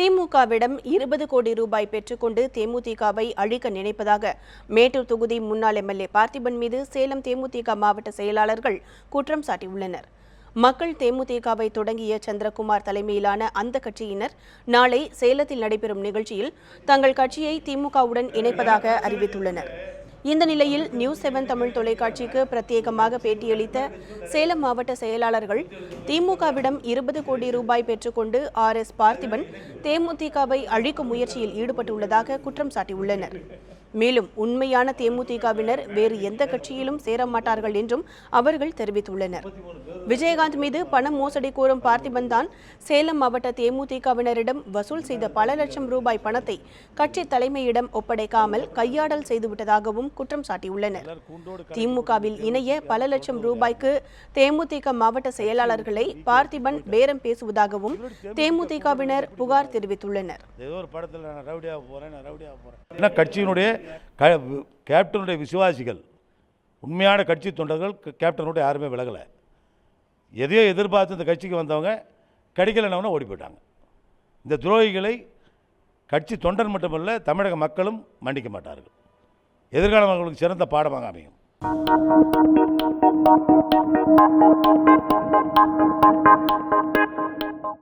திமுகவிடம் இருபது கோடி ரூபாய் பெற்றுக்கொண்டு தேமுதிகவை அழிக்க நினைப்பதாக மேட்டூர் தொகுதி முன்னாள் எம்எல்ஏ பார்த்திபன் மீது சேலம் தேமுதிக மாவட்ட செயலாளர்கள் குற்றம் சாட்டியுள்ளனர். மக்கள் தேமுதிகவை தொடங்கிய சந்திரகுமார் தலைமையிலான அந்த கட்சியினர் நாளை சேலத்தில் நடைபெறும் நிகழ்ச்சியில் தங்கள் கட்சியை திமுகவுடன் இணைப்பதாக அறிவித்துள்ளனர். இந்த நிலையில் நியூஸ் செவன் தமிழ் தொலைக்காட்சிக்கு பிரத்யேகமாக பேட்டியளித்த சேலம் மாவட்ட செயலாளர்கள் திமுகவிடம் இருபது கோடி ரூபாய் பெற்றுக்கொண்டு ஆர் எஸ் பார்த்திபன் தேமுதிகவை அழிக்கும் முயற்சியில் ஈடுபட்டுள்ளதாக குற்றம் சாட்டியுள்ளனர். மேலும் உண்மையான தேமுதிகவினர் வேறு எந்த கட்சியிலும் சேரமாட்டார்கள் என்றும் அவர்கள் தெரிவித்துள்ளனர். விஜயகாந்த் மீது பண மோசடி கூறும் பார்த்திபன் தான் சேலம் மாவட்ட தேமுதிகவினரிடம் வசூல் செய்த பல லட்சம் ரூபாய் பணத்தை கட்சி தலைமையிடம் ஒப்படைக்காமல் கையாடல் செய்துவிட்டதாகவும் குற்றம் சாட்டியுள்ளனர். திமுகவில் இணைய பல லட்சம் ரூபாய்க்கு தேமுதிக மாவட்ட செயலாளர்களை பார்த்திபன் பேரம் பேசுவதாகவும் தேமுதிகவினர் புகார் தெரிவித்துள்ளனர். கட்சியினுடைய க கேப்டனுடைய விசுவாசிகள் உண்மையான கட்சி தொண்டர்கள் கேப்டனோட கேப்டனுடைய யாருமே விலகலை. எதையோ எதிர்பார்த்து இந்த கட்சிக்கு வந்தவங்க கிடைக்கலனவன ஓடி போயிட்டாங்க. இந்த துரோகிகளை கட்சி தொண்டன் மட்டுமல்ல தமிழக மக்களும் மன்னிக்க மாட்டார்கள். எதிர்காலம் மக்களுக்கு சிறந்த பாடமாக அமையும்.